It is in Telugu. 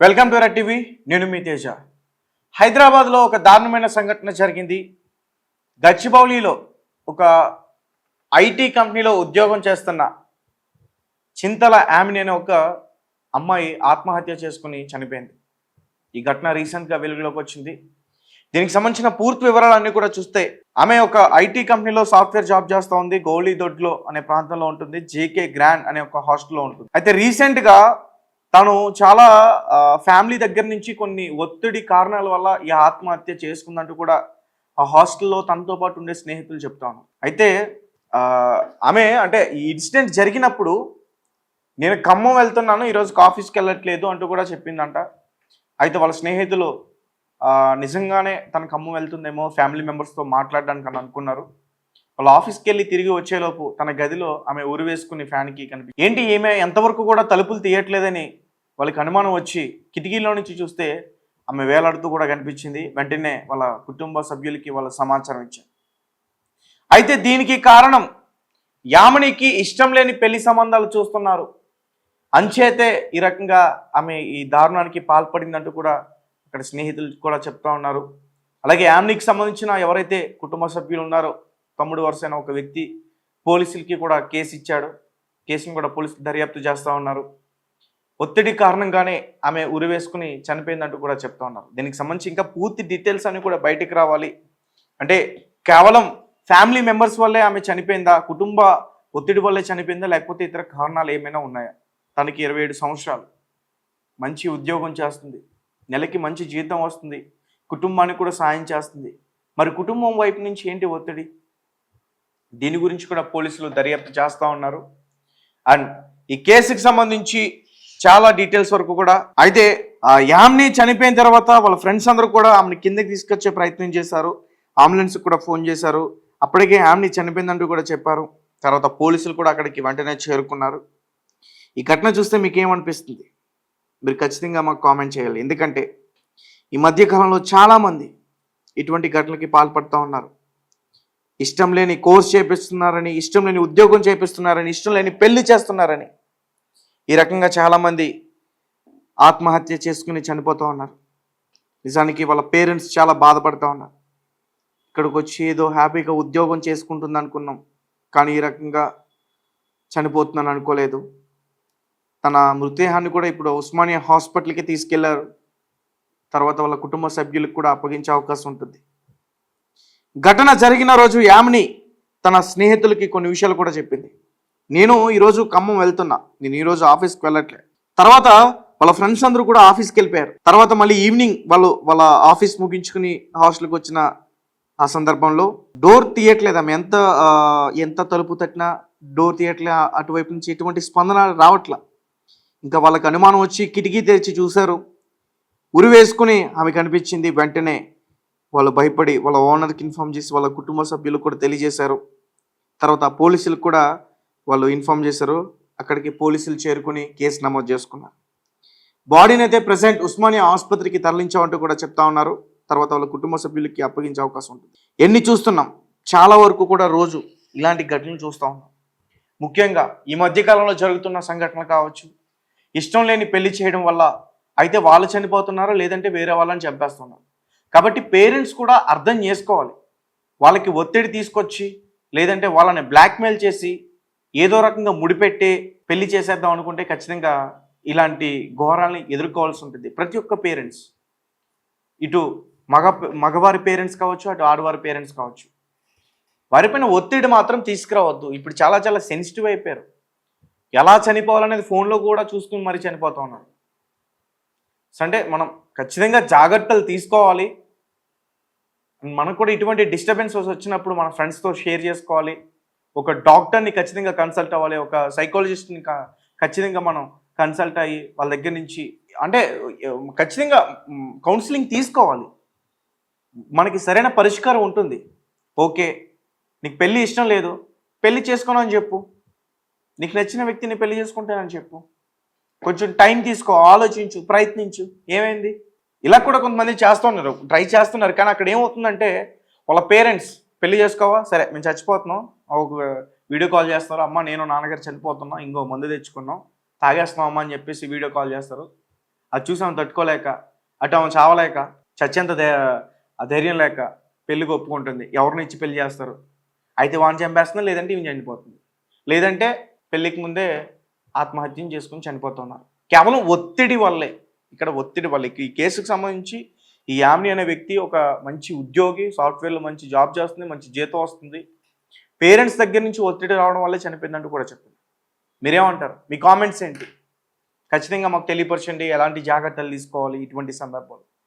Welcome to TV. నేను మీ తేజ. హైదరాబాద్లో ఒక దారుణమైన సంఘటన జరిగింది. గచ్చిబౌలిలో ఒక ఐటీ కంపెనీలో ఉద్యోగం చేస్తున్న చింతల యామిని అనే ఒక అమ్మాయి ఆత్మహత్య చేసుకుని చనిపోయింది. ఈ ఘటన రీసెంట్గా వెలుగులోకి వచ్చింది. దీనికి సంబంధించిన పూర్తి వివరాలన్నీ కూడా చూస్తే ఆమె ఒక ఐటీ కంపెనీలో సాఫ్ట్వేర్ జాబ్ చేస్తూ ఉంది. గౌళీ దొడ్లో అనే ప్రాంతంలో ఉంటుంది. జేకే గ్రాండ్ అనే ఒక హాస్టల్లో ఉంటుంది. అయితే రీసెంట్గా తను చాలా ఫ్యామిలీ దగ్గర నుంచి కొన్ని ఒత్తిడి కారణాల వల్ల ఈ ఆత్మహత్య చేసుకుందంటూ కూడా ఆ హాస్టల్లో తనతో పాటు ఉండే స్నేహితులు చెప్తాను. అయితే ఆమె అంటే ఈ ఇన్సిడెంట్ జరిగినప్పుడు నేను ఖమ్మం వెళ్తున్నాను ఈరోజు ఆఫీస్కి వెళ్ళట్లేదు అంటూ కూడా చెప్పిందంట. అయితే వాళ్ళ స్నేహితులు నిజంగానే తన ఖమ్మం వెళ్తుందేమో ఫ్యామిలీ మెంబర్స్తో మాట్లాడడానికి అని అనుకున్నారు. వాళ్ళ ఆఫీస్కి వెళ్ళి తిరిగి వచ్చేలోపు తన గదిలో ఆమె ఊరు వేసుకుని ఫ్యాన్కి కనిపి ఏంటి ఈమె ఎంతవరకు కూడా తలుపులు తీయట్లేదని వాళ్ళకి అనుమానం వచ్చి కిటికీలో నుంచి చూస్తే ఆమె వేలాడుతూ కూడా కనిపించింది. వెంటనే వాళ్ళ కుటుంబ సభ్యులకి వాళ్ళ సమాచారం ఇచ్చారు. అయితే దీనికి కారణం యామినికి ఇష్టం లేని పెళ్ళి సంబంధాలు చూస్తున్నారు. అంచేతే ఈ రకంగా ఆమె ఈ దారుణానికి పాల్పడిందంటూ కూడా అక్కడ స్నేహితులు కూడా చెప్తా ఉన్నారు. అలాగే యామినికి సంబంధించిన ఎవరైతే కుటుంబ సభ్యులు ఉన్నారో తమ్ముడు వరుసైన ఒక వ్యక్తి పోలీసులకి కూడా కేసు ఇచ్చాడు. కేసును కూడా పోలీసులు దర్యాప్తు చేస్తూ ఉన్నారు. ఒత్తిడి కారణంగానే ఆమె ఉరివేసుకుని చనిపోయిందంటూ కూడా చెప్తా ఉన్నారు. దీనికి సంబంధించి ఇంకా పూర్తి డీటెయిల్స్ అన్ని కూడా బయటికి రావాలి. అంటే కేవలం ఫ్యామిలీ మెంబర్స్ వల్లే ఆమె చనిపోయిందా? కుటుంబ ఒత్తిడి వల్లే చనిపోయిందా? లేకపోతే ఇతర కారణాలు ఏమైనా ఉన్నాయా? తనకి ఇరవై ఏడు సంవత్సరాలు. మంచి ఉద్యోగం చేస్తుంది. నెలకి మంచి జీతం వస్తుంది. కుటుంబానికి కూడా సాయం చేస్తుంది. మరి కుటుంబం వైపు నుంచి ఏంటి ఒత్తిడి? దీని గురించి కూడా పోలీసులు దర్యాప్తు చేస్తూ ఉన్నారు. అండ్ ఈ కేసుకి సంబంధించి చాలా డీటెయిల్స్ వరకు కూడా. అయితే ఆ యామ్ని చనిపోయిన తర్వాత వాళ్ళ ఫ్రెండ్స్ అందరూ కూడా ఆమెను కిందకి తీసుకొచ్చే ప్రయత్నం చేశారు. అంబులెన్స్ కూడా ఫోన్ చేశారు. అప్పటికే యామ్ని చనిపోయిందంటూ కూడా చెప్పారు. తర్వాత పోలీసులు కూడా అక్కడికి వెంటనే చేరుకున్నారు. ఈ ఘటన చూస్తే మీకు ఏమనిపిస్తుంది మీరు ఖచ్చితంగా మాకు కామెంట్ చేయాలి. ఎందుకంటే ఈ మధ్యకాలంలో చాలామంది ఇటువంటి ఘటనలకి పాల్పడుతూ ఉన్నారు. ఇష్టం లేని కోర్స్ చేపిస్తున్నారని ఇష్టం లేని ఉద్యోగం చేపిస్తున్నారని ఇష్టం లేని పెళ్ళి చేస్తున్నారని ఈ రకంగా చాలామంది ఆత్మహత్య చేసుకుని చనిపోతూ ఉన్నారు. నిజానికి వాళ్ళ పేరెంట్స్ చాలా బాధపడుతూ ఉన్నారు. ఇక్కడికి వచ్చి ఏదో హ్యాపీగా ఉద్యోగం చేసుకుంటుంది అనుకున్నాం. కానీ ఈ రకంగా చనిపోతున్నాను అనుకోలేదు. తన మృతదేహాన్ని కూడా ఇప్పుడు ఉస్మానియా హాస్పిటల్కి తీసుకెళ్ళారు. తర్వాత వాళ్ళ కుటుంబ సభ్యులకు కూడా అప్పగించే అవకాశం ఉంటుంది. ఘటన జరిగిన రోజు యామిని తన స్నేహితులకి కొన్ని విషయాలు కూడా చెప్పింది. నేను ఈరోజు ఖమ్మం వెళ్తున్నా. నేను ఈరోజు ఆఫీస్కి వెళ్ళట్లే. తర్వాత వాళ్ళ ఫ్రెండ్స్ అందరూ కూడా ఆఫీస్కి వెళ్ళిపోయారు. తర్వాత మళ్ళీ ఈవినింగ్ వాళ్ళు వాళ్ళ ఆఫీస్ ముగించుకుని హాస్టల్కి వచ్చిన ఆ సందర్భంలో డోర్ తీయట్లేదు ఆమె. ఎంత ఎంత తలుపు తట్టినా డోర్ తీయట్లే. అటువైపు నుంచి ఎటువంటి స్పందన రావట్లా. ఇంకా వాళ్ళకి అనుమానం వచ్చి కిటికీ తెరిచి చూశారు. ఉరి వేసుకుని ఆమె కనిపించింది. వెంటనే వాళ్ళు భయపడి వాళ్ళ ఓనర్కి ఇన్ఫామ్ చేసి వాళ్ళ కుటుంబ సభ్యులకు కూడా తెలియజేశారు. తర్వాత పోలీసులకు కూడా వాళ్ళు ఇన్ఫామ్ చేశారు అక్కడికి పోలీసులు చేరుకుని కేసు నమోదు చేసుకున్నారు. బాడీని అయితే ప్రజెంట్ ఉస్మానియా ఆసుపత్రికి తరలించామంటూ కూడా చెప్తా ఉన్నారు. తర్వాత వాళ్ళ కుటుంబ సభ్యులకి అప్పగించే అవకాశం ఉంటుంది. ఎన్ని చూస్తున్నాం? చాలా వరకు కూడా రోజు ఇలాంటి ఘటనలు చూస్తూ ఉన్నాం. ముఖ్యంగా ఈ మధ్యకాలంలో జరుగుతున్న సంఘటనలు కావచ్చు ఇష్టం లేని పెళ్ళి చేయడం వల్ల అయితే వాళ్ళు చనిపోతున్నారు లేదంటే వేరే వాళ్ళని చంపేస్తున్నారు. కాబట్టి పేరెంట్స్ కూడా అర్థం చేసుకోవాలి. వాళ్ళకి ఒత్తిడి తీసుకొచ్చి లేదంటే వాళ్ళని బ్లాక్మెయిల్ చేసి ఏదో రకంగా ముడిపెట్టి పెళ్ళి చేసేద్దాం అనుకుంటే ఖచ్చితంగా ఇలాంటి ఘోరాల్ని ఎదుర్కోవాల్సి ఉంటుంది. ప్రతి ఒక్క పేరెంట్స్. ఇటు మగ మగవారి పేరెంట్స్ కావచ్చు అటు ఆడవారి పేరెంట్స్ కావచ్చు. వారిపైన ఒత్తిడి మాత్రం తీసుకురావద్దు. ఇప్పుడు చాలా చాలా సెన్సిటివ్ అయిపోయారు. ఎలా చనిపోవాలనేది ఫోన్లో కూడా చూసుకుని మరీ చనిపోతా ఉన్నారు. అంటే మనం ఖచ్చితంగా జాగ్రత్తలు తీసుకోవాలి. మనకు కూడా ఇటువంటి డిస్టర్బెన్స్ వచ్చినప్పుడు మన ఫ్రెండ్స్తో షేర్ చేసుకోవాలి. ఒక డాక్టర్ని ఖచ్చితంగా కన్సల్ట్ అవ్వాలి ఒక సైకాలజిస్ట్ని ఖచ్చితంగా మనం కన్సల్ట్ అయ్యి వాళ్ళ దగ్గర నుంచి అంటే ఖచ్చితంగా కౌన్సిలింగ్ తీసుకోవాలి. మనకి సరైన పరిష్కారం ఉంటుంది. ఓకే నీకు పెళ్ళి ఇష్టం లేదు పెళ్ళి చేసుకోను అని చెప్పు. నీకు నచ్చిన వ్యక్తిని పెళ్ళి చేసుకుంటానని చెప్పు. కొంచెం టైం తీసుకో ఆలోచించు ప్రయత్నించు. ఏమైంది? ఇలా కూడా కొంతమంది చేస్తున్నారు ట్రై చేస్తున్నారు. కానీ అక్కడ ఏమవుతుందంటే వాళ్ళ పేరెంట్స్ పెళ్ళి చేసుకోవా? సరే మేము చచ్చిపోతున్నాం. ఒక వీడియో కాల్ చేస్తారు అమ్మ నేను నాన్నగారు చనిపోతున్నాం. ఇంకో మందు తెచ్చుకున్నాం. తాగేస్తున్నాం అమ్మ అని చెప్పేసి వీడియో కాల్ చేస్తారు. అది చూసి ఆమె తట్టుకోలేక అటు ఆమె చావలేక చచ్చేంత ఆ ధైర్యం లేక పెళ్ళికి ఒప్పుకుంటుంది. ఎవరిని ఇచ్చి పెళ్ళి చేస్తారు? అయితే వాడిని చంపేస్తున్నా లేదంటే ఈమె చనిపోతుంది. లేదంటే పెళ్ళికి ముందే ఆత్మహత్యం చేసుకుని చనిపోతున్నారు. కేవలం ఒత్తిడి వల్లే ఇక్కడ ఒత్తిడి వల్లే. ఈ కేసుకు సంబంధించి ఈ యామిని అనే వ్యక్తి ఒక మంచి ఉద్యోగి సాఫ్ట్వేర్లో మంచి జాబ్ చేస్తుంది మంచి జీతం వస్తుంది. పేరెంట్స్ దగ్గర నుంచి ఒత్తిడి రావడం వల్లే చనిపోయిందంటూ కూడా చెప్తుంది మీరేమంటారు? మీ కామెంట్స్ ఏంటి? ఖచ్చితంగా మాకు తెలియపరచండి ఎలాంటి జాగ్రత్తలు తీసుకోవాలి ఇటువంటి సందర్భాలు?